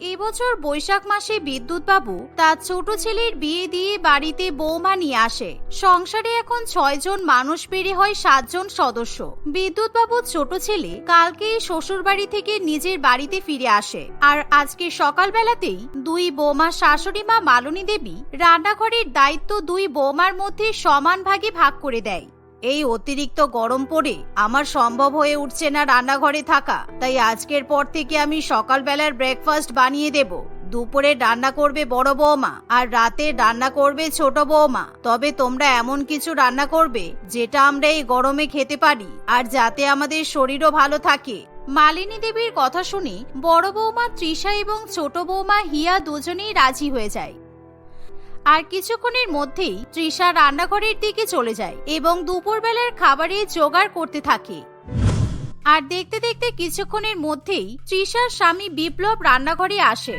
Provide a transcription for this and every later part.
এবছর বৈশাখ মাসে বিদ্যুৎ বাবু তার ছোট ছেলের বিয়ে দিয়ে বাড়িতে বৌমা নিয়ে আসে। সংসারে এখন ছয়জন মানুষ বেড়ে হয় সাতজন সদস্য। বিদ্যুৎ বাবুর ছোট ছেলে কালকেই শ্বশুর বাড়ি থেকে নিজের বাড়িতে ফিরে আসে। আর আজকে সকালবেলাতেই দুই বৌমা শাশুড়ি মা মালনী দেবী রান্নাঘরের দায়িত্ব দুই বৌমার মধ্যে সমান ভাগে ভাগ করে দেয়। এই অতিরিক্ত গরম পড়ে আমার সম্ভব হয়ে উঠছে না রান্নাঘরে থাকা। তাই আজকের পর থেকে আমি সকালবেলার ব্রেকফাস্ট বানিয়ে দেব। দুপুরে রান্না করবে বড় বৌমা আর রাতে রান্না করবে ছোট বৌমা। তবে তোমরা এমন কিছু রান্না করবে যেটা আমরা এই গরমে খেতে পারি আর যাতে আমাদের শরীরও ভালো থাকে। মালিনী দেবীর কথা শুনে বড় বৌমা তৃষা এবং ছোট বৌমা হিয়া দুজনেই রাজি হয়ে যায়। আর কিছুক্ষণের মধ্যেই তৃষা রান্নাঘরের দিকে চলে যায় এবং দুপুরবেলার খাবারে জোগাড় করতে থাকে। আর দেখতে দেখতে কিছুক্ষণের মধ্যেই তৃষার স্বামী বিপ্লব রান্নাঘরে আসে।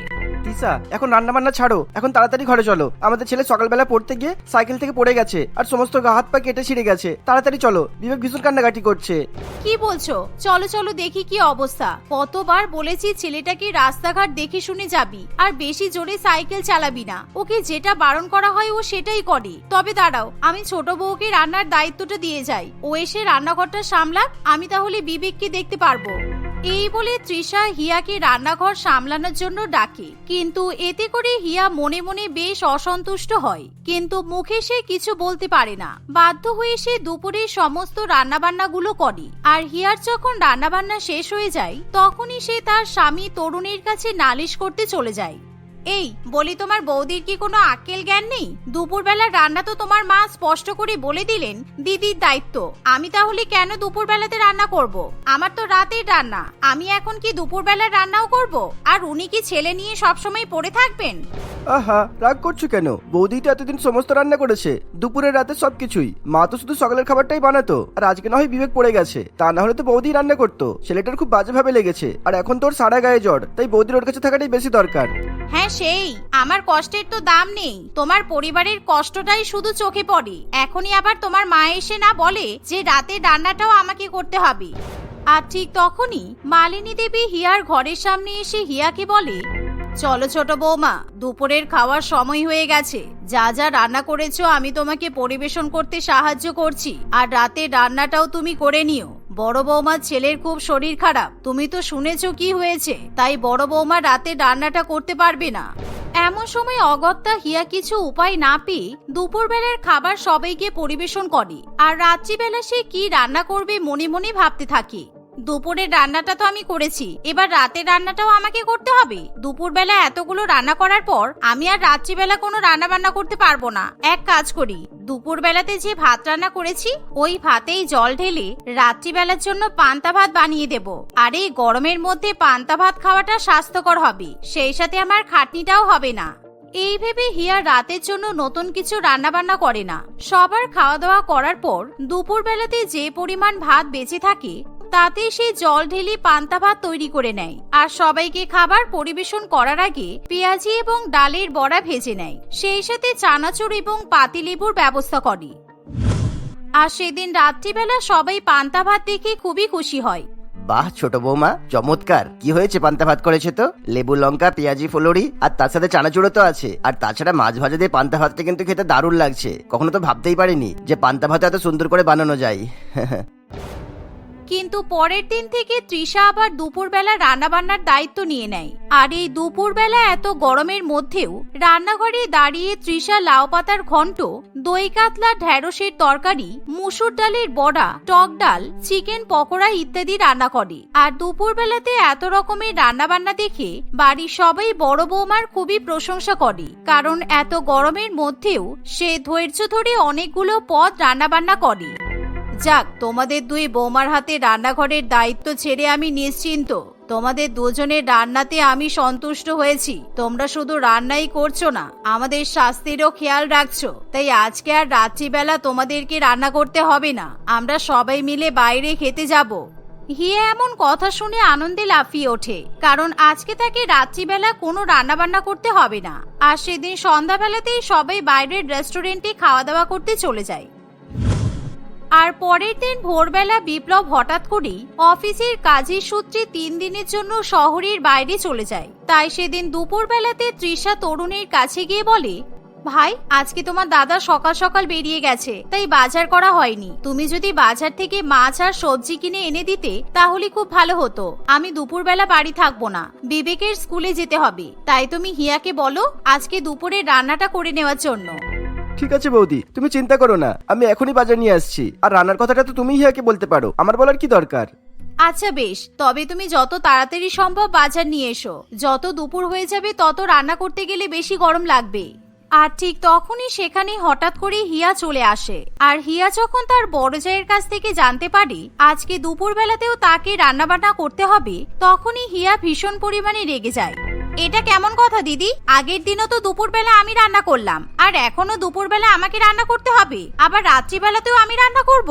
তিসা এখন রান্না বান্না ছাড়ো। এখন তাড়াতাড়ি ঘরে চলো। আমাদের ছেলে সকালবেলা পড়তে গিয়ে সাইকেল থেকে পড়ে গেছে আর সমস্ত গা হাত পা কেটে ছিঁড়ে গেছে। তাড়াতাড়ি চলো। বিবেক ভীষণ কান্নাকাটি করছে। কি বলছো? চলো চলো, দেখি কি অবস্থা। কতবার বলেছি ছেলেটাকে রাস্তাঘাট দেখে শুনে যাবি, আর বেশি জোরে সাইকেল চালাবি না। ওকে যেটা বারণ করা হয় ও সেটাই করে। তবে দাঁড়াও, আমি ছোট বউকে রান্নার দায়িত্বটা দিয়ে যাই। ও এসে রান্নাঘরটা সামলাক, আমি তাহলে বিবেককে দেখতে পারব। এই বলে তৃষা হিয়াকে রান্নাঘর সামলানোর জন্য ডাকে। কিন্তু এতে করে হিয়া মনে মনে বেশ অসন্তুষ্ট হয়। কিন্তু মুখে সে কিছু বলতে পারে না। বাধ্য হয়ে সে দুপুরে সমস্ত রান্নাবান্নাগুলো করে। আর হিয়ার যখন রান্নাবান্না শেষ হয়ে যায়, তখনই সে তার স্বামী তরুণের কাছে নালিশ করতে চলে যায়। এই বলি তোমার বৌদির কি কোনো আক্কেল জ্ঞান নেই? দুপুরবেলার রান্না তো তোমার মা স্পষ্ট করে বলে দিলেন দিদির দায়িত্ব। আমি তাহলে কেন দুপুরবেলাতে রান্না করব। আমার তো রাতের রান্না। আমি এখন কি দুপুরবেলার রান্নাও করব। আর উনি কি ছেলে নিয়ে সবসময় পড়ে থাকবেন? আহা রাগ করছ কেন? বৌদি তো এতদিন সমস্ত রান্না করেছে। দুপুরের রাতে সবকিছুই। মা তো শুধু সকালের খাবারটাই বানাতো আর আজকে না হয় বিবেক পড়ে গেছে। তা না হলে তো বৌদি রান্না করতো। ছেলেটার খুব বাজেভাবে লেগেছে। আর এখন তোর সারা গায়ে জ্বর তাই বৌদির ওর কাছে থাকাটাই বেশি দরকার। হ্যাঁ সেই, আমার কষ্টের তো দাম নেই। তোমার পরিবারের কষ্টটাই শুধু চোখে পড়ে। এখনই আবার তোমার মা এসে না বলে যে রাতের রান্নাটাও আমাকে করতে হবে। আর ঠিক তখনই মালিনী দেবী হিয়ার ঘরের সামনে এসে হিয়াকে বলে, চলো ছোট বৌমা, দুপুরের খাওয়ার সময় হয়ে গেছে। যা যা রান্না করেছ আমি তোমাকে পরিবেশন করতে সাহায্য করছি। আর রাতে রান্নাটাও তুমি করে নিও। বড় বৌমার ছেলের খুব শরীর খারাপ। তুমি তো শুনেছো কি হয়েছে, তাই বড় বৌমা রাতে রান্নাটা করতে পারবে না। এমন সময় অগত্যা হিয়া কিছু উপায় না পেয়ে দুপুরবেলার খাবার সবাইকে পরিবেশন করে, আর রাত্রিবেলা সে কি রান্না করবে মনে মনে ভাবতে থাকে। দুপুরের রান্নাটা তো আমি করেছি। এবার রাতের রান্নাটাও আমাকে করতে হবে। দুপুরবেলা এতগুলো রান্না করার পর আমি আর রাত্রিবেলা কোনো রান্না বান্না করতে পারব না। এক কাজ করি, দুপুরবেলাতে যে ভাত রান্না করেছি, ওই ভাতেই জল ঢেলে রাত্রিবেলার জন্য পান্তা ভাত বানিয়ে দেব। আর এই গরমের মধ্যে পান্তা ভাত খাওয়াটা স্বাস্থ্যকর হবে, সেই সাথে আমার খাটনিটাও হবে না। এই ভেবে হিয়া রাতের জন্য নতুন কিছু রান্না বান্না করে না। সবার খাওয়া দাওয়া করার পর দুপুরবেলাতে যে পরিমাণ ভাত বেঁচে থাকে তাতে সে জল ঢেলে পান্তা ভাত তৈরি করে নেয়। আর সবাইকে খাবার পরিবেশন করার আগে পেঁয়াজি এবং ডালের বড়া ভেজে নেয়। সেই সাথে চানাচুর এবং পাতিলেবুর ব্যবস্থা করে। আর সেদিন রাত্রিবেলা সবাই পান্তা ভাত দেখে খুবই খুশি হয়। বাহ, ছোট বৌমা, চমৎকার। কি হয়েছে পান্তা ভাত করেছে তো? লেবু, লঙ্কা, পেঁয়াজি, ফুলুরি আর তার সাথে চানাচুরো তো আছে। আর তাছাড়া মাছ ভাজা দিয়ে পান্তা ভাতটা কিন্তু খেতে দারুণ লাগছে। কখনো তো ভাবতেই পারিনি যে পান্তা ভাত এত সুন্দর করে বানানো যায়। কিন্তু পরের দিন থেকে তৃষা আবার দুপুরবেলা রান্নাবান্নার দায়িত্ব নিয়ে নেয়। আর এই দুপুরবেলা এত গরমের মধ্যেও রান্নাঘরে দাঁড়িয়ে তৃষা লাউ পাতার ঘন্ট, দই কাতলা, ঢ্যাঁড়সের তরকারি, মুসুর ডালের বড়া, টক ডাল, চিকেন পকোড়া ইত্যাদি রান্না করে। আর দুপুরবেলাতে এত রকমের রান্নাবান্না দেখে বাড়ির সবাই বড় বৌমার খুবই প্রশংসা করে। কারণ এত গরমের মধ্যেও সে ধৈর্য ধরে অনেকগুলো পদ রান্নাবান্না করে। যাক, তোমাদের দুই বৌমার হাতে রান্নাঘরের দায়িত্ব ছেড়ে আমি নিশ্চিন্ত। তোমাদের দুজনের রান্নাতে আমি সন্তুষ্ট হয়েছি। তোমরা শুধু রান্নাই করছ না, আমাদের স্বাস্থ্যেরও খেয়াল রাখছো। তাই আজকে আর রাত্রিবেলা তোমাদেরকে রান্না করতে হবে না। আমরা সবাই মিলে বাইরে খেতে যাব। হিয়া এমন কথা শুনে আনন্দে লাফিয়ে ওঠে, কারণ আজকে তাকে রাত্রিবেলা কোনো রান্নাবান্না করতে হবে না। আর সেদিন সন্ধ্যাবেলাতেই সবাই বাইরের রেস্টুরেন্টে খাওয়া দাওয়া করতে চলে যায়। আর পরের দিন ভোরবেলা বিপ্লব হঠাৎ করেই অফিসের কাজের সূত্রে তিন দিনের জন্য শহরের বাইরে চলে যায়। তাই সেদিন দুপুরবেলাতে তৃষা তরুণের কাছে গিয়ে বলে, ভাই, আজকে তোমার দাদা সকাল সকাল বেরিয়ে গেছে, তাই বাজার করা হয়নি। তুমি যদি বাজার থেকে মাছ আর সবজি কিনে এনে দিতে, তাহলে খুব ভালো হতো। আমি দুপুরবেলা বাড়ি থাকব না, বিবেকের স্কুলে যেতে হবে। তাই তুমি হিয়াকে বলো, আজকে দুপুরে রান্নাটা করে নেওয়ার জন্য। ঠিক আছে বৌদি, তুমি চিন্তা করো না, আমি এখনই বাজার নিয়ে আসছি। আর রান্নার কথাটা তো তুমি হিয়াকে বলতে পারো, আমার বলার কি দরকার? আচ্ছা বেশ, তবে তুমি যত তাড়াতাড়ি সম্ভব বাজার নিয়ে এসো, যত দুপুর হয়ে যাবে তত রান্না করতে গেলে বেশি গরম লাগবে। আর ঠিক তখনই সেখানে হঠাৎ করে হিয়া চলে আসে। আর হিয়া যখন তার বড় জায়ের কাছ থেকে জানতে পারে, আজকে দুপুরবেলাতেও তাকে রান্নাবান্না করতে হবে, তখনই হিয়া ভীষণ পরিমাণে রেগে যায়। এটা কেমন কথা, দিদি? আগের দিনও তো দুপুরবেলা আমি রান্না করলাম, আর এখনও দুপুরবেলা আমাকে রান্না করতে হবে। আবার রাত্রিবেলাতেও আমি রান্না করব।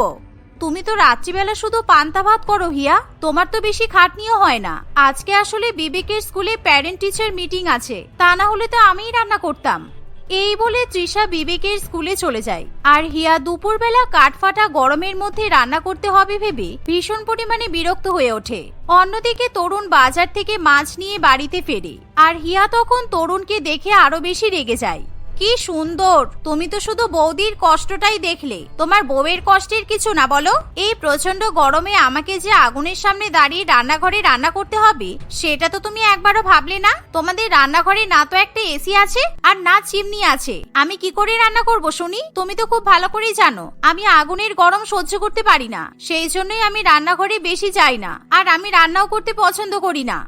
তুমি তো রাত্রিবেলা শুধু পান্তা ভাত করো, হিয়া। তোমার তো বেশি খাটনিও হয় না। আজকে আসলে বিবেকের স্কুলে প্যারেন্ট টিচার মিটিং আছে। তা না হলে তো আমিই রান্না করতাম। এই বলে তৃষা বিবেকের স্কুলে চলে যায়। আর হিয়া দুপুরবেলা কাঠফাটা গরমের মধ্যে রান্না করতে হবে ভেবে ভীষণ পরিমাণে বিরক্ত হয়ে ওঠে। অন্যদিকে তরুণ বাজার থেকে মাছ নিয়ে বাড়িতে ফেরে। আর হিয়া তখন তরুণকে দেখে আরও বেশি রেগে যায়। কি সুন্দর। তুমি তো শুধু বৌদির কষ্টটাই দেখলে। তোমার বউয়ের কষ্টের কিছু না, বলো? এই প্রচণ্ড গরমে আমাকে যে আগুনের সামনে দাঁড়িয়ে রান্নাঘরে রান্না করতে হবে, সেটা তো তুমি একবারও ভাবলে না? তোমাদের রান্নাঘরে না তো একটা এসি আছে, আর না চিমনি আছে। আমি কি করে রান্না করব, শুনি? তুমি তো খুব ভালো করেই জানো, আমি আগুনের গরম সহ্য করতে পারি না। সেই জন্যই আমি রান্নাঘরে বেশি যাই না, আর আমি রান্নাও করতে পছন্দ করি না।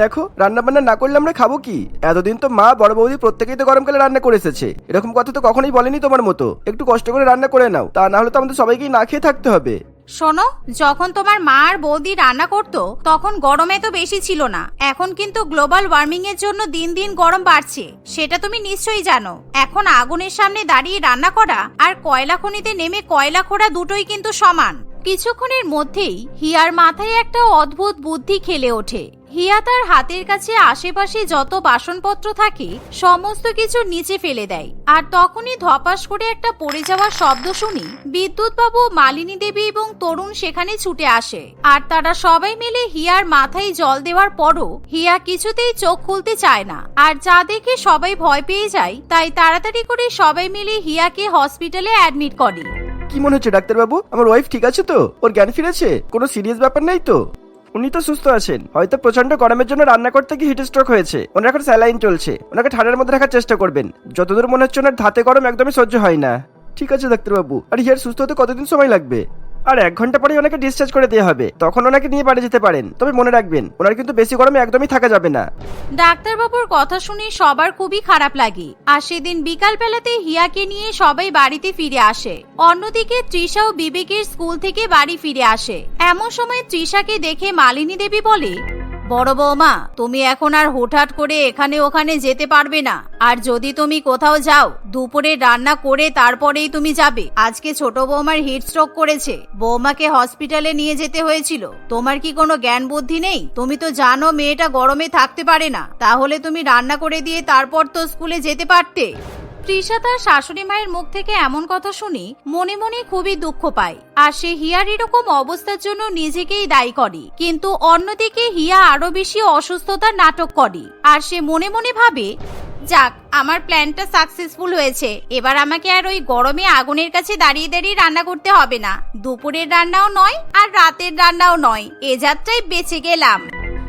দেখো রান্না বান্না না করলে আমরা খাব কি? এতদিন তো মা বড় বৌদি প্রত্যেকেই তো গরমকালে রান্না করে এসেছে এরকম কথা তো কখনোই বলেনি তোমার মতো। একটু কষ্ট করে রান্না করে নাও। তা না হলে তো আমাদের সবাইকেই না খেয়ে থাকতে হবে। শোনো, যখন তোমার মা আর বৌদি রান্না করতো, তখন গরমে তো বেশি ছিল না। এখন কিন্তু গ্লোবাল ওয়ার্মিং এর জন্য দিন দিন গরম বাড়ছে। সেটা তুমি নিশ্চয়ই জানো। এখন আগুনের সামনে দাঁড়িয়ে রান্না করা আর কয়লা খনিতে নেমে কয়লা খোঁড়া দুটোই কিন্তু সমান। কিছুক্ষণের মধ্যেই হিয়ার মাথায় একটা অদ্ভুত বুদ্ধি খেলে ওঠে। হিয়া তার হাতের কাছে আশেপাশে যত বাসনপত্র থাকে, সমস্ত কিছু নিচে ফেলে দেয়। আর তখনই ধপাস করে একটা পড়ে যাওয়ার শব্দ শুনি বিদ্যুৎ বাবু মালিনী দেবী এবং তরুণ সেখানে ছুটে আসে। আর তারা সবাই মিলে হিয়ার মাথায় জল দেওয়ার পরও হিয়া কিছুতেই চোখ খুলতে চায় না। আর যা দেখে সবাই ভয় পেয়ে যায়, তাই তাড়াতাড়ি করে সবাই মিলে হিয়াকে হসপিটালে অ্যাডমিট করে। কি মনে হচ্ছে, ডাক্তারবাবু? আমার ওয়াইফ ঠিক আছে তো? ওর জ্ঞান ফিরেছে? কোনো সিরিয়াস ব্যাপার নেই তো? উনি তো সুস্থ আছেন। হয়তো প্রচণ্ড গরমের জন্য রান্না করতে গিয়ে হিট স্ট্রোক হয়েছে। ওনার এখন স্যালাইন চলছে। ওনাকে ঠান্ডার মধ্যে রাখার চেষ্টা করবেন। যতদূর মনে হচ্ছে ওনার ধাতে গরম একদমই সহ্য হয় না। ঠিক আছে, ডাক্তারবাবু। আর হিয়ার সুস্থ হতে কতদিন সময় লাগবে? আর এক ঘণ্টা পরেই ওনাকে ডিসচার্জ করে দেওয়া হবে। তখন ওনাকে নিয়ে বাড়ি যেতে পারেন। তবে মনে রাখবেন, ওনার কিন্তু বেশি গরমে একদমই থাকা যাবে না। ডাক্তারবাবুর কথা শুনে সবার খুবই খারাপ লাগে। আর সেদিন বিকাল বেলাতে হিয়াকে নিয়ে সবাই বাড়িতে ফিরে আসে। অন্যদিকে তৃষা ও বিবেকের স্কুল থেকে বাড়ি ফিরে আসে। এমন সময় তৃষাকে দেখে মালিনী দেবী বলে বড় বৌমা, তুমি এখন আর হুটহাট করে এখানে ওখানে যেতে পারবে না। আর যদি তুমি কোথাও যাও, দুপুরে রান্না করে তারপরেই তুমি যাবে। আজকে ছোট বৌমার হিট স্ট্রোক করেছে। বৌমাকে হসপিটালে নিয়ে যেতে হয়েছিল। তোমার কি কোনো জ্ঞান বুদ্ধি নেই? তুমি তো জানো মেয়েটা গরমে থাকতে পারে না। তাহলে তুমি রান্না করে দিয়ে তারপর তো স্কুলে যেতে পারতে। তৃষা তার শাশুড়ি মায়ের মুখ থেকে এমন কথা শুনি মনে মনে খুবই দুঃখ পায়। আর সে হিয়ার এরকম অবস্থার জন্য নিজেকেই দায়ী করে। কিন্তু অন্যদিকে হিয়া আরও বেশি অসুস্থতার নাটক করে। আর সে মনে মনে ভাবে, যাক, আমার প্ল্যানটা সাকসেসফুল হয়েছে। এবার আমাকে আর ওই গরমে আগুনের কাছে দাঁড়িয়ে দাঁড়িয়ে রান্না করতে হবে না। দুপুরের রান্নাও নয় আর রাতের রান্নাও নয়। এ যাত্রায় বেঁচে গেলাম।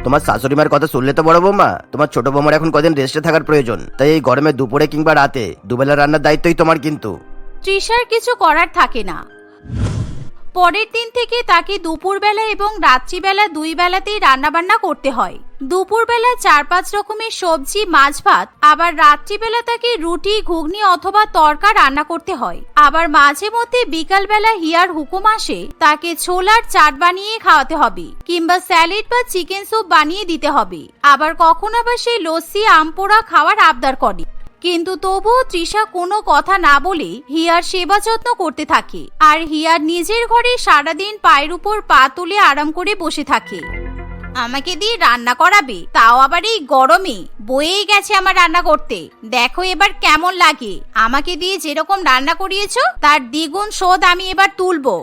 তোমার শাশুড়ি মার কথা শুনলে তো বড় বৌমা। তোমার ছোট বৌমার এখন কদিন রেস্টে থাকার প্রয়োজন। তাই এই গরমে দুপুরে কিংবা রাতে দুবেলা রান্নার দায়িত্বই তোমার কিন্তু। তৃষার কিছু করার থাকে না। পরের দিন থেকে তাকে দুপুরবেলা এবং রাত্রিবেলা দুই বেলাতেই রান্নাবান্না করতে হয়। দুপুরবেলা চার পাঁচ রকমের সবজি মাছ ভাত আবার রাত্রিবেলা তাকে রুটি, ঘুগনি অথবা তরকা রান্না করতে হয়। আবার মাঝে মধ্যে বিকালবেলা হিয়ার হুকুম আসে, তাকে ছোলার চাট বানিয়ে খাওয়াতে হবে কিংবা স্যালেড বা চিকেন স্যুপ বানিয়ে দিতে হবে। আবার কখনো আবার সেই লস্যি, আমপোড়া খাওয়ার আবদার করে। কিন্তু তবুও তৃষা কোনো কথা না বলে হিয়ার সেবা যত্ন করতে থাকে আর হিয়ার নিজের ঘরে সারাদিন পায়ের উপর পা তুলে আরাম করে বসে থাকে। আমাকে দিয়ে রান্না করাবে, তাও আবার এই গরমে। বয়েই গেছে আমার রান্না করতে। দেখো এবার কেমন লাগে। আমাকে দিয়ে যেরকম রান্না করিয়েছো, তার দ্বিগুণ শোধ আমি এবার তুলবো।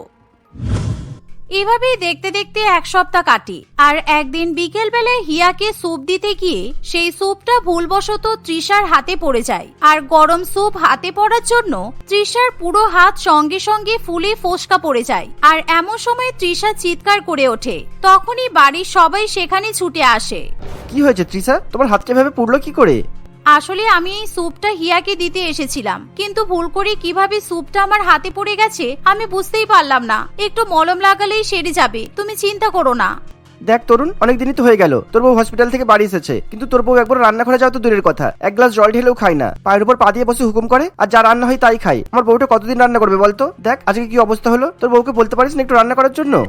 এভাবেই দেখতে দেখতে এক সপ্তাহ কাটে। আর একদিন বিকেল বেলায় হিয়াকে স্যুপ দিতে গিয়ে সেই স্যুপটা ভুলবশত তৃষার হাতে পড়ে যায়। আর গরম স্যুপ হাতে পড়ার জন্য তৃষার পুরো হাত সঙ্গে সঙ্গে ফুলে ফোসকা পড়ে যায়। আর এমন সময় তৃষা চিৎকার করে ওঠে। তখনই বাড়ির সবাই সেখানে ছুটে আসে। কি হয়েছে ত্রিসা তোমার হাতটা এভাবে পুড়লো কি করে? আসলে আমি এই স্যুপটা হিয়াকে দিতে এসেছিলাম, কিন্তু ভুল করে কীভাবে স্যুপটা আমার হাতে পড়ে গেছে আমি বুঝতেই পারলাম না। একটু মলম লাগালেই সেরে যাবে, তুমি চিন্তা করো না। দেখ তরুণ অনেক দিনই তো হয়ে গেল। তোর বউ হসপিটাল থেকে বাড়ি এসেছে। কিন্তু তোর বউ একবার রান্নাঘরে যাওয়া তো দূরের কথা। এক গ্লাস জল ঢেলেও খায় না। পায়ের উপর পা দিয়ে বসে হুকুম করে, আর যা রান্না হয় তাই খায়। আমার বউটা কতদিন রান্না করবে বলতো? দেখ, আজকে কি অবস্থা হলো? তোর বউকে বলতে পারিস না একটু রান্না করার জন্য?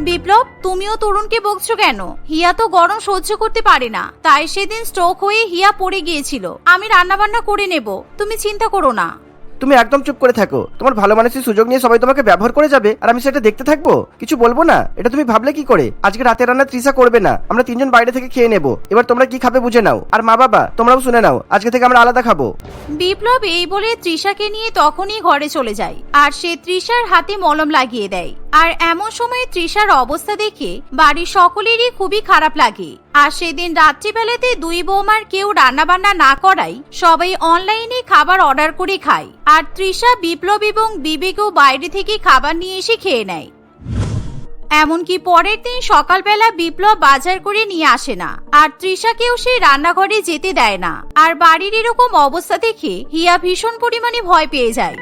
বিপ্লব, তুমিও তরুণকে বকছো কেন? হিয়া তো গরম সহ্য করতে পারে না। তাই সেদিন স্ট্রোক হয়ে হিয়া পড়ে গিয়েছিল। আমি রান্না বান্না করে নেব। তুমি চিন্তা করো না। তুমি একদম চুপ করে থাকো। তোমার ভালো মানুষের সুযোগ নিয়ে সবাই তোমাকে ব্যবহার করে যাবে, আর আমি সেটা দেখতে থাকব? কিছু বলব না? এটা তুমি ভাবলে কি করে? আজকে রাতে রান্না তৃষা করবে না। আমরা তিনজন বাইরে থেকে খেয়ে নেব। এবার তোমরা কি খাবে বুঝে নাও। আর মা বাবা, তোমরাও শুনে নাও। আজকে থেকে আমরা আলাদা খাব। বিপ্লব এই বলে তৃষাকে নিয়ে তখনই ঘরে চলে যায়, আর সে তৃষার হাতে মলম লাগিয়ে দেয়। আর এমন সময় তৃষার অবস্থা দেখে বাড়ির সকলেরই খুবই খারাপ লাগে। আর সেদিন রাত্রিবেলাতে দুই বৌমার কেউ রান্নাবান্না না করাই সবাই অনলাইনে খাবার অর্ডার করে খায়। আর তৃষা বিপ্লব এবং বিবেকও বাইরে থেকে খাবার নিয়ে এসে খেয়ে নেয়। এমনকি পরের দিন সকালবেলা বিপ্লব বাজার করে নিয়ে আসে না। আর তৃষাকেও সেই রান্নাঘরে যেতে দেয় না। আর বাড়ির এরকম অবস্থা দেখে হিয়া ভীষণ পরিমাণে ভয় পেয়ে যায়।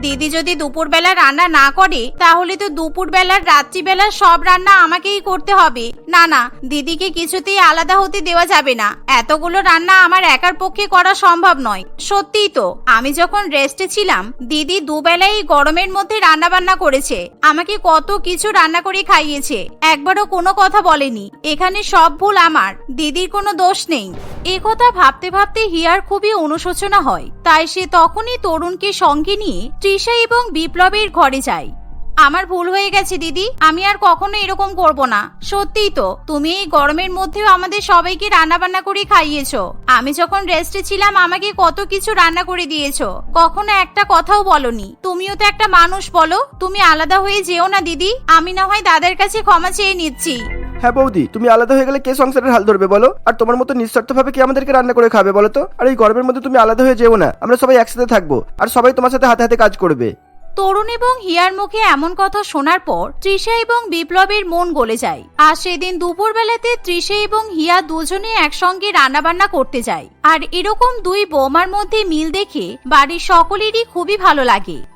দিদি যদি দুপুরবেলা রান্না না করে, তাহলে তো দুপুরবেলার, রাত্রিবেলার সব রান্না আমাকেই করতে হবে। না না, দিদিকে কিছুতেই আলাদা হতে দেওয়া যাবে না। এতগুলো রান্না আমার একার পক্ষে করা সম্ভব নয়। সত্যিই তো, আমি যখন রেস্টে ছিলাম, দিদি দুবেলাই গরমের মধ্যে রান্না বান্না করেছে। আমাকে কত কিছু রান্না করে খাইয়েছে। একবারও কোনো কথা বলেনি। এখানে সব ভুল আমার। দিদির কোনো দোষ নেই। এ কথা ভাবতে ভাবতে হিয়ার খুবই অনুশোচনা হয়। তাই সে তখনই তরুণকে সঙ্গে নিয়ে তৃষা এবং বিপ্লবের ঘরে যায়। আমার ভুল হয়ে গেছে, দিদি। আমি আর কখনো এরকম করব না। সত্যিই তো, তুমি এই গরমের মধ্যেও আমাদের সবাইকে রান্না বান্না করে খাইয়েছো। আমি যখন রেস্টে ছিলাম, আমাকে কত কিছু রান্না করে দিয়েছ। কখনো একটা কথাও বলনি। তুমিও তো একটা মানুষ বলো। তুমি আলাদা হয়ে যেও না, দিদি। আমি না হয় দাদার কাছে ক্ষমা চেয়ে নিচ্ছি। হ্যাঁ বৌদি, তুমি আলাদা হয়ে গেলে কে সংসারের হাল ধরবে বলো? আর তোমার মতো নিঃস্বার্থ ভাবে কে আমাদেরকে রান্না করে খাবে বলো তো? আর এই গরমের মধ্যে তুমি আলাদা হয়ে যেও না। আমরা সবাই একসাথে থাকব। আর সবাই তোমার সাথে হাতে হাতে কাজ করবে। তরুণ এবং হিয়ার মুখে এমন কথা শোনার পর তৃষা এবং বিপ্লবের মন গলে যায়। আর সেদিন দুপুরবেলাতে তৃষা এবং হিয়া দুজনে একসঙ্গে রান্নাবান্না করতে যায়। আর এরকম দুই বোমার মধ্যে মিল দেখে বাড়ির সকলেরই খুবই ভালো লাগে।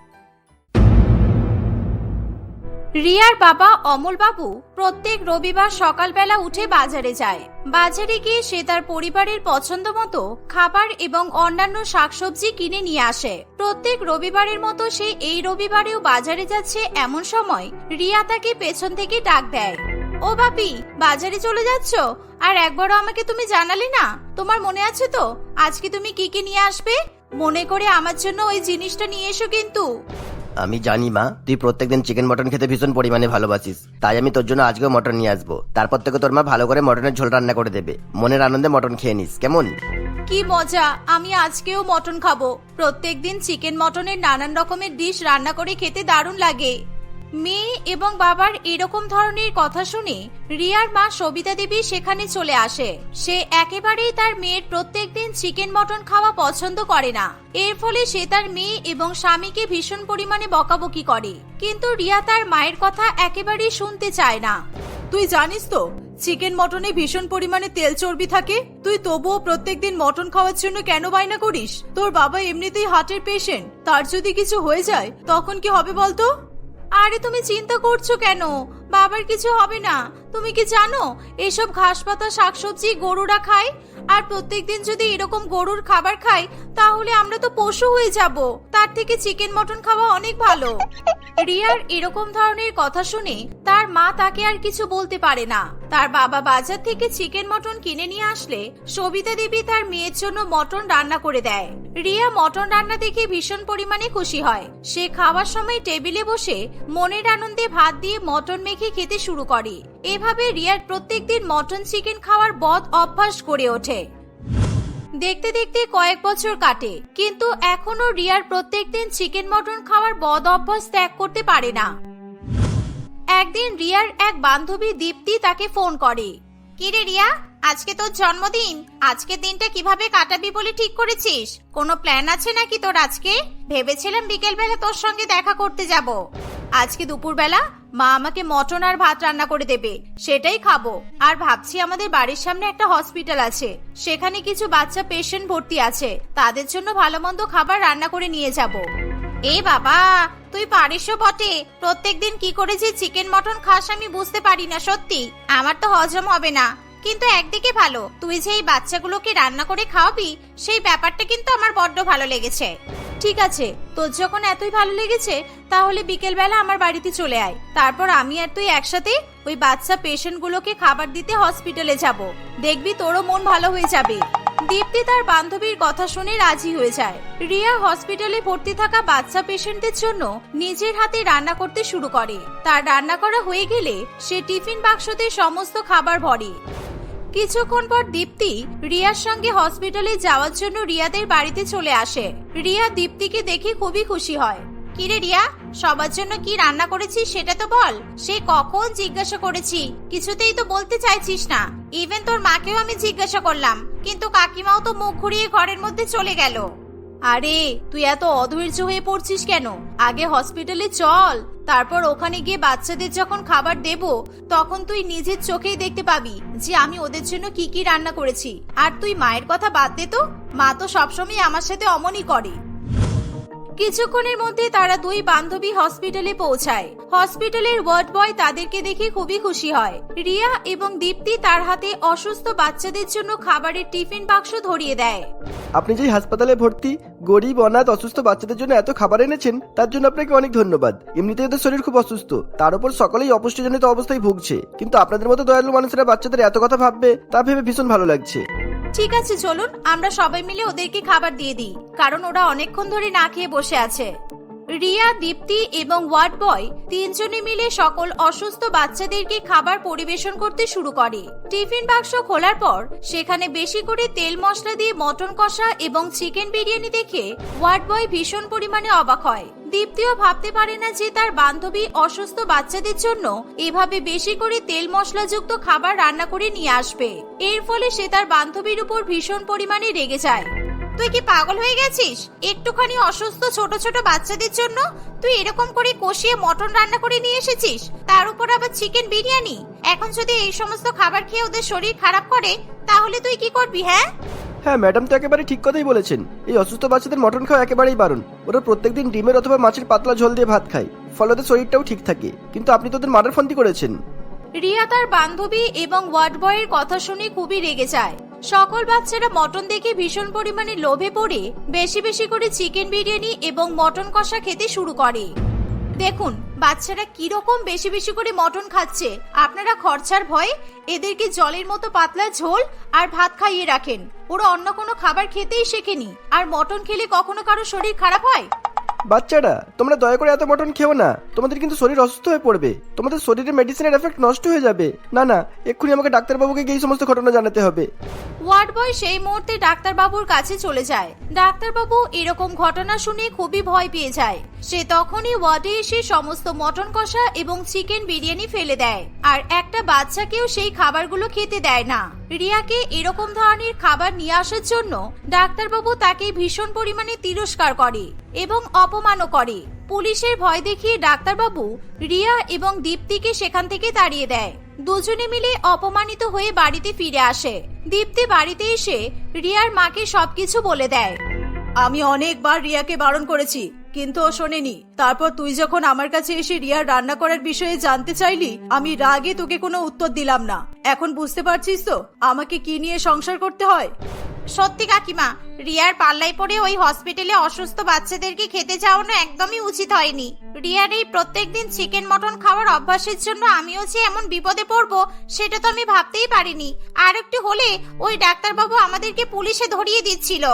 রিয়ার বাবা অমল বাবু প্রত্যেক রবিবার সকালবেলা উঠে বাজারে যায়। বাজারে গিয়ে সে তার পরিবারের পছন্দ মতো খাবার এবং অন্যান্য শাকসবজি কিনে নিয়ে আসে। প্রত্যেক রবিবারের মতো সে এই রবিবারেও বাজারে যাচ্ছে এমন সময় রিয়া তাকে পেছন থেকে ডাক দেয়। ও বাপি বাজারে চলে যাচ্ছ? আর একবারও আমাকে তুমি জানালে না? তোমার মনে আছে তো? আজকে তুমি কি কি নিয়ে আসবে? মনে করে আমার জন্য ওই জিনিসটা নিয়ে এসো কিন্তু। আমি জানি, মা, তুই প্রত্যেকদিন চিকেন মটন খেতে ভীষণ পরিমাণে ভালোবাসিস। তাই আমি তোর জন্য আজকেও মটন নিয়ে আসব। তারপর থেকে তোর মা ভালো করে মটনের ঝোল রান্না করে দেবে। মনের আনন্দে মটন খেয়ে নিস। কেমন? কি মজা, আমি আজকেও মটন খাব। প্রত্যেকদিন চিকেন মটনের নানান রকমের ডিশ রান্না করে খেতে দারুণ লাগে। মেয়ে এবং বাবার এরকম ধরনের কথা শুনে রিয়ার মা সবিতা দেবী সেখানে চলে আসে। সে একেবারেই তার মেয়ের প্রত্যেক দিন চিকেন মটন খাওয়া পছন্দ করে না। এর ফলে সে তার মেয়ে এবং স্বামীকে ভীষণ পরিমাণে বকাবকি করে। কিন্তু রিয়া তার মায়ের কথা একেবারেই শুনতে চায় না। তুই জানিস তো, চিকেন মটনে ভীষণ পরিমাণে তেল চর্বি থাকে। তুই তবুও প্রত্যেকদিন মটন খাওয়ার জন্য কেন বায়না করিস? তোর বাবা এমনিতেই হার্টের পেশেন্ট তার যদি কিছু হয়ে যায়, তখন কি হবে বলতো? আরে তুমি চিন্তা করছ কেন? বাবার কিছু হবে না। তুমি কি জানো, এসব ঘাস পাতা, শাকসবজি গরুরা খায়? আর প্রত্যেকদিন যদি এরকম গরুর খাবার খাই, তাহলে আমরা তো পশু হয়ে যাব। তার থেকে চিকেন মটন খাওয়া অনেক ভালো। রিয়ার এরকম ধরনের কথা শুনে তার মা তাকে আর কিছু বলতে পারে না। তার বাবা বাজার থেকে চিকেন মটন কিনে নিয়ে আসলে সবিতা দেবী তার মেয়ের জন্য মটন রান্না করে দেয়। রিয়া মটন রান্না দেখে ভীষণ পরিমাণে খুশি হয়। সে খাওয়ার সময় টেবিলে বসে মনের আনন্দে ভাত দিয়ে মটন মেখে খেতে শুরু করে। এভাবে রিয়ার প্রত্যেকদিন মটন, চিকেন খাওয়ার বদ অভ্যাস গড়ে ওঠে। দেখতে দেখতে কয়েক বছর কাটে, কিন্তু এখনও রিয়ার প্রত্যেকদিন চিকেন মটন খাওয়ার বদ অভ্যাস ত্যাগ করতে পারে না। একদিন রিয়ার এক বান্ধবী দীপ্তি তাকে ফোন করে, কিরে রিয়া, আজকে তোর জন্মদিন আজকে দিনটা কীভাবে কাটাবি বলে ঠিক করেছিস? কোনো প্ল্যান আছে নাকি তোর আজকে? ভেবেছিলাম বিকেলবেলা তোর সঙ্গে দেখা করতে যাব। আজকে দুপুরবেলা মা আমাকে মটন আর ভাত রান্না করে দেবে, সেটাই খাব। আর ভাবছি আমাদের বাড়ির সামনে একটা হসপিটাল আছে, সেখানে কিছু বাচ্চা পেশেন্ট ভর্তি আছে, তাদের জন্য ভালো মন্দ খাবার রান্না করে নিয়ে যাব। এ বাবা, তুই পারিসও বটে। প্রত্যেকদিন কি করে যে চিকেন মটন খাস আমি বুঝতে পারি না, সত্যি। আমার তো হজম হবে না। কিন্তু একদিকে ভালো, তুই যে এই বাচ্চাগুলোকে রান্না করে খাওয়াবি, সেই ব্যাপারটা কিন্তু আমার বড্ড ভালো লেগেছে। ঠিক আছে, তোর যখন এতই ভালো লেগেছে, তাহলে বিকেলবেলা আমার বাড়িতে চলে আয়। তারপর আমি আর তুই একসাথে ওই বাচ্চা পেশেন্টগুলোকে খাবার দিতে হসপিটালে যাব। দেখবি তোরও মন ভালো হয়ে যাবে। দীপ্তি তার বান্ধবীর কথা শুনে রাজি হয়ে যায়। রিয়া হসপিটালে ভর্তি থাকা বাচ্চা পেশেন্টদের জন্য নিজের হাতে রান্না করতে শুরু করে। তার রান্না করা হয়ে গেলে সে টিফিন বাক্সতে সমস্ত খাবার ভরে। কিছুক্ষণ পর দীপ্তি রিয়ার সঙ্গে হসপিটালে যাওয়ার জন্য রিয়াদের বাড়িতে চলে আসে। রিয়া দীপ্তিকে দেখে খুবই খুশি হয়। কিরে রিয়া, সবার জন্য কি রান্না করেছিস সেটা তো বল। সে কখন জিজ্ঞাসা করেছি, কিছুতেই তো বলতে চাইছিস না। ইভেন তোর মাকেও আমি জিজ্ঞাসা করলাম, কিন্তু কাকিমাও তো মুখ ঘুরিয়ে ঘরের মধ্যে চলে গেল। আরে, তুই এত অধৈর্য হয়ে পড়ছিস কেন? আগে হসপিটালে চল, তারপর ওখানে গিয়ে বাচ্চাদের যখন খাবার দেব, তখন তুই নিজের চোখেই দেখতে পাবি যে আমি ওদের জন্য কি কি রান্না করেছি। আর তুই মায়ের কথা বাদ দে তো। মা তো সবসময় আমার সাথে অমনই করে। কিছুক্ষণের মধ্যে তারা দুই বান্ধবী হসপিটালে পৌঁছায়। হসপিটালের ওয়ার্ড বয় তাদেরকে দেখে খুবই খুশি হয়। রিয়া এবং দীপ্তি তার হাতে অসুস্থ বাচ্চাদের জন্য খাবারের টিফিন বাক্স ধরিয়ে দেয়। আপনি যে হাসপাতালে ভর্তি, গরিব, অনাথ, অসুস্থ বাচ্চাদের জন্য এত খাবার এনেছেন, তার জন্য আপনাকে অনেক ধন্যবাদ। এমনিতেই ওদের শরীর খুব অসুস্থ। তার উপর সকলেই অপুষ্টিজনিত অবস্থায় ভুগছে। কিন্তু আপনাদের মতো দয়ালু মানুষেরা বাচ্চাদের এত কথা ভাববে, তা ভেবে ভীষণ ভালো লাগছে। ঠিক আছে, চলুন। আমরা সবাই মিলে ওদেরকে খাবার দিয়ে দিই, কারণ ওরা অনেকক্ষণ ধরে না খেয়ে বসে আছে। রিয়া, দীপ্তি এবং ওয়ার্ড বয় তিনজনে মিলে সকল অসুস্থ বাচ্চাদেরকে খাবার পরিবেশন করতে শুরু করে। টিফিন বাক্স খোলার পর সেখানে বেশি করে তেল মশলা দিয়ে মটন কষা এবং চিকেন বিরিয়ানি দেখে ওয়ার্ড বয় ভীষণ পরিমাণে অবাক হয়। দীপ্তিও ভাবতে পারে না যে তার বান্ধবী অসুস্থ বাচ্চাদের জন্য এভাবে বেশি করে তেল মশলাযুক্ত খাবার রান্না করে নিয়ে আসবে। এর ফলে সে তার বান্ধবীর উপর ভীষণ পরিমাণে রেগে যায়। তুই কি পাগল হয়ে গেছিস? একটুখানি অসুস্থ ছোট ছোট বাচ্চাদের জন্য তুই এরকম করে কষিয়ে মটন রান্না করে নিয়ে এসেছিস? তার উপর আবার চিকেন বিরিয়ানি? এখন যদি এই সমস্ত খাবার খেয়ে ওদের শরীর খারাপ করে তাহলে তুই কি করবি হ্যাঁ? হ্যাঁ ম্যাডাম তো একেবারে ঠিক কথাই বলেছেন। এই অসুস্থ বাচ্চাদের মটন খাওয়া একেবারেই বারণ। ওরা প্রত্যেকদিন ডিমের অথবা মাছের পাতলা ঝোল দিয়ে ভাত খায়। ফলে ওদের শরীরটাও ঠিক থাকে। কিন্তু আপনি তো ওদের মারার ফন্দি করেছেন। রিয়া তার বান্ধবী এবং ওয়ার্ড বয়ের কথা শুনে খুবই রেগে যায়। সকল বাচ্চারা মটন দেখে ভীষণ পরিমাণে লোভে পড়ে বেশি বেশি করে চিকেন বিরিয়ানি এবং মটন কষা খেতে শুরু করে। দেখুন, বাচ্চারা কীরকম বেশি বেশি করে মটন খাচ্ছে। আপনারা খরচার ভয়ে এদেরকে জলের মতো পাতলা ঝোল আর ভাত খাইয়ে রাখেন। ওরা অন্য কোনো খাবার খেতেই শেখেনি। আর মটন খেলে কখনো কারও শরীর খারাপ হয়? বাচ্চারা, তোমরা দয়া করে এত মটন খেও না। তোমাদের কিন্তু শরীর অসুস্থ হয়ে পড়বে। তোমাদের শরীরে মেডিসিনের এফেক্ট নষ্ট হয়ে যাবে। না না, এক্ষুনি আমাকে ডাক্তারবাবুকে গিয়ে এই সমস্ত ঘটনা জানাতে হবে। ওয়ার্ড বয় সেই মুহূর্তে ডাক্তারবাবুর কাছে চলে যায়। ডাক্তারবাবু এরকম ঘটনা শুনে খুবই ভয় পেয়ে যায়। সে তখনই ওয়ার্ডে এসে সমস্ত মটন কষা এবং চিকেন বিরিয়ানি ফেলে দেয়। আর একটা বাচ্চাকেও সেই খাবারগুলো খেতে দেয় না। রিয়াকে এরকম ধরনের খাবার নিয়ে আসার জন্য ডাক্তারবাবু তাকে ভীষণ পরিমাণে তিরস্কার করে এবং অপমানও করে। পুলিশের ভয় দেখিয়ে ডাক্তারবাবু রিয়া এবং দীপ্তিকে সেখান থেকে তাড়িয়ে দেয়। দুজনে মিলে অপমানিত হয়ে বাড়িতে ফিরে আসে। দীপ্তি বাড়িতে এসে রিয়ার মাকে সবকিছু বলে দেয়। আমি অনেকবার রিয়াকে বারণ করেছি, কিন্তু ও শোনেনি। তারপর তুই যখন আমার কাছে এসে রিয়ার রান্না করার বিষয়ে জানতে চাইলি, আমি রাগে তোকে কোনো উত্তর দিলাম না। এখন বুঝতে পারছিস তো, আমাকে কি নিয়ে সংসার করতে হয়? সত্যি কাকিমা, রিয়ার পাল্লায় পড়ে ওই হসপিটালে অসুস্থ বাচ্চাদেরকে খেতে যাওয়ানো একদমই উচিত হয়নি। রিয়ার এই প্রত্যেকদিন চিকেন মটন খাওয়ার অভ্যাসের জন্য আমিও যে এমন বিপদে পড়ব, সেটা তো আমি ভাবতেই পারিনি। আর একটু হলে ওই ডাক্তারবাবু আমাদেরকে পুলিশে ধরিয়ে দিচ্ছিল।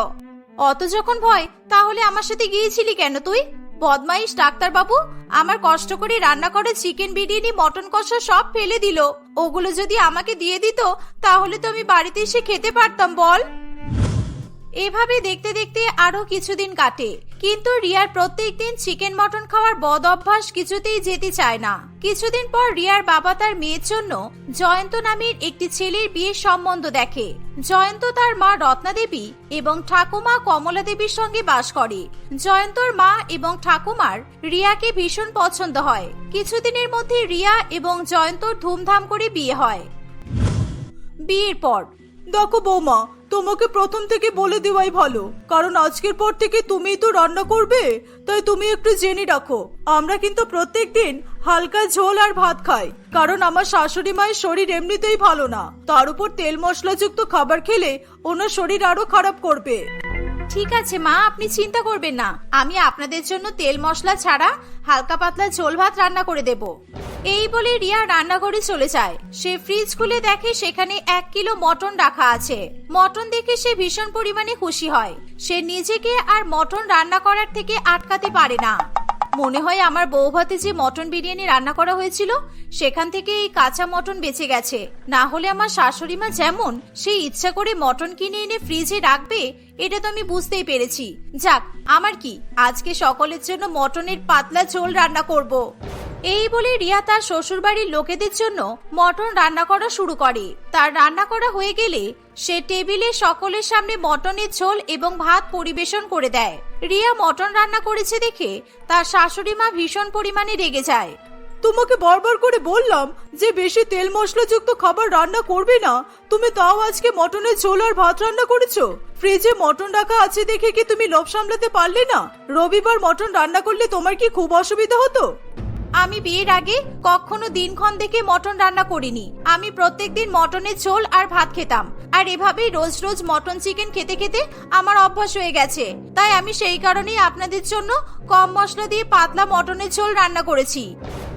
অত যখন ভয়, তাহলে আমার সাথে গিয়েছিলি কেন তুই? বদমাইশ ডাক্তার বাবু আমার কষ্ট করে রান্না করে চিকেন বিরিয়ানি মটন কষা সব ফেলে দিল। ওগুলো যদি আমাকে দিয়ে দিত, তাহলে তো আমি বাড়িতে এসে খেতে পারতাম, বল। এভাবে দেখতে দেখতে আরও কিছুদিন কাটে। কিন্তু রিয়ার প্রত্যেক দিন চিকেন মটন খাওয়ার বদ অভ্যাস কিছুতেই যেতে চায় না। কিছুদিন পর রিয়ার বাবা তার মেয়ের জন্য জয়ন্ত নামের একটি ছেলের বিয়ের সম্বন্ধ দেখে। জয়ন্ত তার মা রত্না দেবী এবং ঠাকুমা কমলা দেবীর সঙ্গে বাস করে। জয়ন্তর মা এবং ঠাকুমার রিয়াকে ভীষণ পছন্দ হয়। কিছুদিনের মধ্যে রিয়া এবং জয়ন্তর ধুমধাম করে বিয়ে হয়। বিয়ের পর দেখো বৌমা, তোমাকে প্রথম থেকে বলে দেওয়াই ভালো। কারণ আজকের পর থেকে তুমিই তো রান্না করবে, তাই তুমি একটু জেনে রাখো। আমরা কিন্তু প্রত্যেক দিন হালকা ঝোল আর ভাত খাই। কারণ আমার শাশুড়ি মায়ের শরীর এমনিতেই ভালো না। তার উপর তেল মশলাযুক্ত খাবার খেলে ওনার শরীর আরও খারাপ করবে। ঠিক আছে, মা, আপনি চিন্তা করবেন না। আমি আপনাদের জন্য তেল মশলা ছাড়া হালকা পাতলা ঝোল ভাত রান্না করে দেব। এই বলে রিয়া রান্নাঘরে চলে যায়। সে ফ্রিজ খুলে দেখে সেখানে এক কিলো মটন রাখা আছে। মটন দেখে সে ভীষণ পরিমাণে খুশি হয়। সে নিজেকে আর মটন রান্না করার থেকে আটকাতে পারে না। মনে হয় আমার বউ ভাতে যে মটন বিরিয়ানি রান্না করা হয়েছিল, সেখান থেকে এই কাঁচা মটন বেঁচে গেছে। না হলে আমার শাশুড়ি মা যেমন সে ইচ্ছা করে মটন কিনে এনে ফ্রিজে রাখবে, এটা তো আমি বুঝতেই পেরেছি। যাক, আমার কি? আজকে সকলের জন্য মটনের পাতলা ঝোল রান্না করব। এই বলে রিয়া তার শ্বশুরবাড়ির লোকেদের জন্য মটন রান্না করা শুরু করে। তার রান্না করা হয়ে গেলে সে টেবিলে সকলের সামনে মটনের ঝোল এবং ভাত পরিবেশন করে দেয়। রিয়া মটন রান্না করেছে দেখে তার শাশুড়ি মা ভীষণ পরিমাণে রেগে যায়। তোমাকে বারবার করে বললাম যে বেশি তেল মশলাযুক্ত খাবার রান্না করবে না। তুমি তাও আজকে মটনের ঝোল আর ভাত রান্না করেছ? ফ্রিজে মটন রাখা আছে দেখে কি তুমি লোভ সামলাতে পারলে না? রবিবার মটন রান্না করলে তোমার কি খুব অসুবিধা হতো? আমি বিয়ের আগে কখনো দিনক্ষণ দেখে মটন রান্না করিনি। আমি প্রত্যেক দিন মটনের ঝোল আর ভাত খেতাম। আর এভাবেই রোজ রোজ মটন চিকেন খেতে খেতে আমার অভ্যাস হয়ে গেছে। তাই আমি সেই কারণেই আপনাদের জন্য কম মশলা দিয়ে পাতলা মটনের ঝোল রান্না করেছি।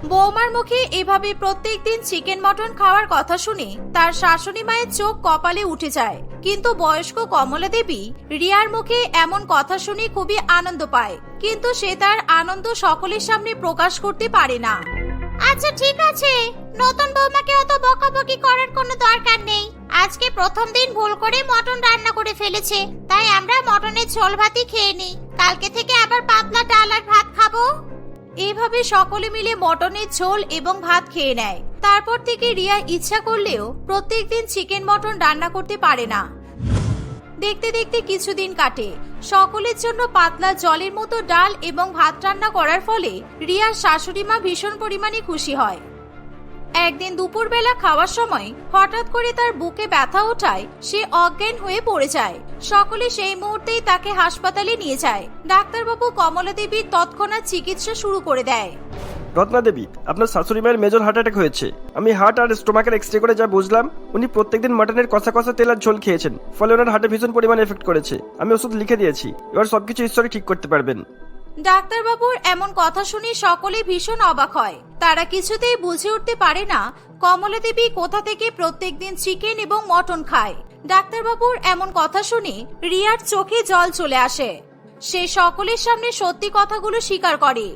বৌমার মুখে এভাবে প্রত্যেকদিন চিকেন মটন খাওয়ার কথা শুনে তার শাশুড়ি মায়ের চোখ কপালে উঠে যায়। কিন্তু বয়স্ক কমলা দেবী রিয়ার মুখে এমন কথা শুনে খুবই আনন্দ পায়। কিন্তু সে তার আনন্দ সকলের সামনে প্রকাশ করতে পারে না। আচ্ছা ঠিক আছে। নতুন বৌমাকে অত বকাবকি করার কোনো দরকার নেই। আজকে প্রথম দিন ভুল করে মটন রান্না করে ফেলেছে। তাই আমরা মটনের ঝোল ভাতই খেয়ে নিই। কালকে থেকে আবার পাতলা ডাল আর ভাত খাব। এভাবে সকলে মিলে মটনের ঝোল এবং ভাত খেয়ে নেয়। তারপর থেকে রিয়া ইচ্ছা করলেও প্রত্যেকদিন চিকেন মটন রান্না করতে পারে না। দেখতে দেখতে কিছুদিন কাটে। সকলের জন্য পাতলা জলের মতো ডাল এবং ভাত রান্না করার ফলে রিয়ার শাশুড়ি মা ভীষণ পরিমাণে খুশি হয়। একদিন দুপুরবেলা খাওয়ার সময় হঠাৎ করে তার বুকে ব্যথা ওঠায় সে অজ্ঞান হয়ে পড়ে যায়। সকলে সেই মুহূর্তেই তাকে হাসপাতালে নিয়ে যায়। ডাক্তারবাবু কমলা দেবীর তৎক্ষণাৎ চিকিৎসা শুরু করে দেয়। রত্না দেবী আপনার শাশুড়ি মায়ের মেজর হার্ট অ্যাটাক হয়েছে। আমি হার্ট আর স্টোমাকের এক্সরে করে যা বুঝলাম উনি প্রত্যেকদিন মাটনের কষা কষা তেল আর ঝোল খেয়েছেন ফলে ওনার হার্টে ভীষণ পরিমাণে এফেক্ট করেছে। আমি ওষুধ লিখে দিয়েছি এবার সবকিছু ঈশ্বরই ঠিক করতে পারবেন। ডাক্তারবাবুর এমন কথা শুনে সকলে ভীষণ অবাক হয়। তারা কিছুতেই বুঝে উঠতে পারে না কমলা দেবী কোথা থেকে প্রত্যেকদিন চিকেন এবং মটন খায়। ডাক্তারবাবুর এমন কথা শুনে রিয়ার চোখে জল চলে আসে। সে সকলের সামনে সত্যি কথাগুলো স্বীকার করে।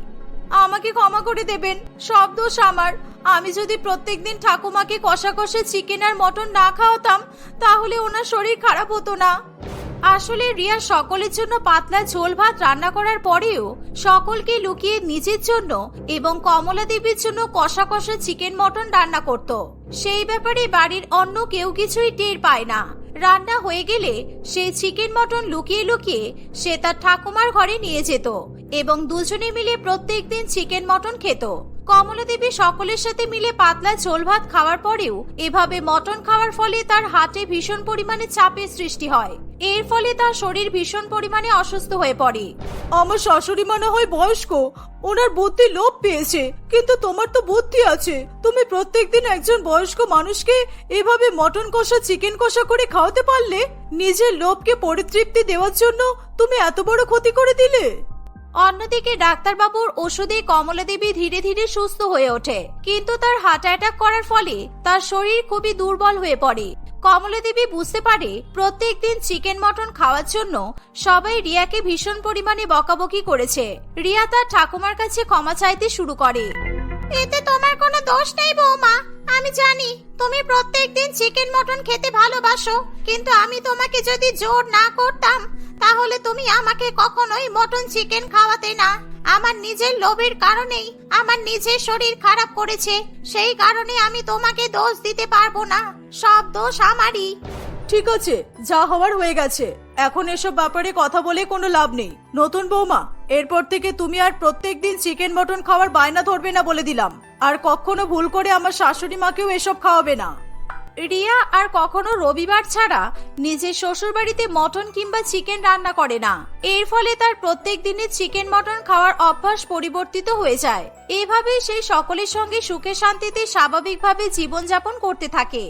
আমাকে ক্ষমা করে দেবেন, সব দোষ আমার। আমি যদি প্রত্যেকদিন ঠাকুমাকে কষা কষা চিকেন আর মটন না খাওয়াতাম, তাহলে ওনার শরীর খারাপ হতো না। আসলে রিয়া সকলের জন্য পাতলা ঝোল ভাত রান্না করার পরেও সকলকে লুকিয়ে নিজের জন্য এবং কমলা দেবীর জন্য কষা কষা চিকেন মটন রান্না করত। সেই ব্যাপারে বাড়ির অন্য কেউ কিছুই টের পায় না। রান্না হয়ে গেলে সেই চিকেন মটন লুকিয়ে লুকিয়ে সে তার ঠাকুমার ঘরে নিয়ে যেত এবং দুজনে মিলে প্রত্যেক দিন চিকেন মটন খেত। কমলা দেবী সকলের সাথে মিলে পাতলা ঝোল ভাত খাওয়ার পরেও এভাবে মটন খাওয়ার ফলে তার হাটে ভীষণ পরিমাণে চাপের সৃষ্টি হয়। এর ফলে তার শরীর ভীষণ পরিমাণে অসুস্থ হয়ে পড়ে। আমার শাশুড়ি মনে হয় বয়স্ক ওনার বুদ্ধি লোপ পেয়েছে কিন্তু তোমার তো বুদ্ধি আছে। তুমি প্রত্যেকদিন একজন বয়স্ক মানুষকে এভাবে মটন কষা চিকেন কষা করে খাওয়াতে পারলে নিজের লোভকে পরিতৃপ্তি দেওয়ার জন্য তুমি এত বড় ক্ষতি করে দিলে? অন্যদিকে ডাক্তারবাবুর ওষুধে কমলা দেবী ধীরে ধীরে সুস্থ হয়ে ওঠে কিন্তু তার হার্ট অ্যাটাক করার ফলে তার শরীর খুবই দুর্বল হয়ে পড়ে। কমলা দেবী বুঝতে পারে প্রত্যেকদিন চিকেন মটন খাওয়ার জন্য সবাই রিয়াকে ভীষণ পরিমাণে বকাবকি করেছে। রিয়া তার ঠাকুমার কাছে ক্ষমা চাইতে শুরু করে। এতে তোমার কোনো দোষ নেই বৌমা। আমি জানি তুমি প্রত্যেক দিন চিকেন মটন খেতে ভালোবাসো, কিন্তু আমি তোমাকে যদি জোর না করতাম, তাহলে তুমি আমাকে কখনোই মটন চিকেন খাওয়াতে না। আমার নিজের লোভের কারণেই আমার নিজের শরীর খারাপ করেছে। সেই কারণে আমি তোমাকে দোষ দিতে পারব না। সব দোষ আমারই। ঠিক আছে যা হওয়ার হয়ে গেছে। এখন এসব ব্যাপারে কথা বলে কোনো লাভ নেই। নতুন বৌমা এরপর থেকে তুমি আর প্রত্যেকদিন চিকেন মটন খাওয়ার বায়না ধরবে না বলে দিলাম। আর কখনো ভুল করে আমার শাশুড়ি মাকেও এসব খাওয়াবে না। রিয়া আর কখনো রবিবার ছাড়া নিজের শ্বশুর বাড়িতে মটন কিংবা চিকেন রান্না করে না। এর ফলে তার প্রত্যেক দিনের চিকেন মটন খাওয়ার অভ্যাস পরিবর্তিত হয়ে যায়। এভাবেই সেই সকলের সঙ্গে সুখে শান্তিতে স্বাভাবিকভাবে জীবনযাপন করতে থাকে।